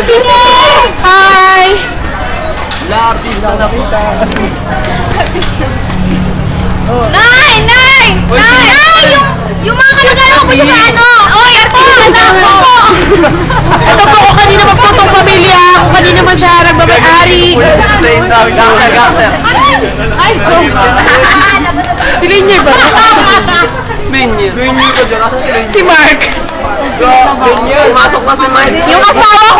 Hi! Nay! Nay! Nay! Nay! Yung, yung mga kamag-anak ko dyan sa ano! Airport! Anak ko po! Ito po ako kanina magputong pamilya. Ako kanina man siya nagbabay-ari. Ay, ko. Si Linyo ba? Si Mark. Masok na si Mark. Yung asawa ko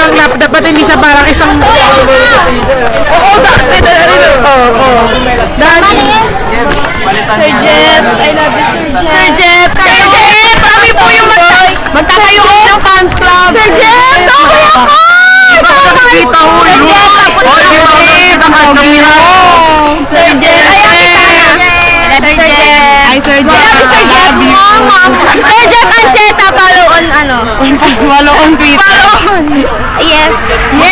parang lap, dapat hindi siya parang isang... Oo, dahil Oo, oo. Dahil... Sir Jeff, I love you, Sir Jeff. Sir Jeff, Sir Jeff, kami po yung magta magtatayo kami ng fans club. Sir Jeff, tambay ako! Nakakita ko. Jeff, tapos Oy, ako kita ko nakita ka sa mira. Sir Jeff, Sir Jeff. Jeff. Ay, Sir you, Sir Jeff. Mama. Sir Jeff Ancheta, follow on ano? Walo on Twitter. Follow on. Yes. Yes! Na lang tayo ng ano. Yes!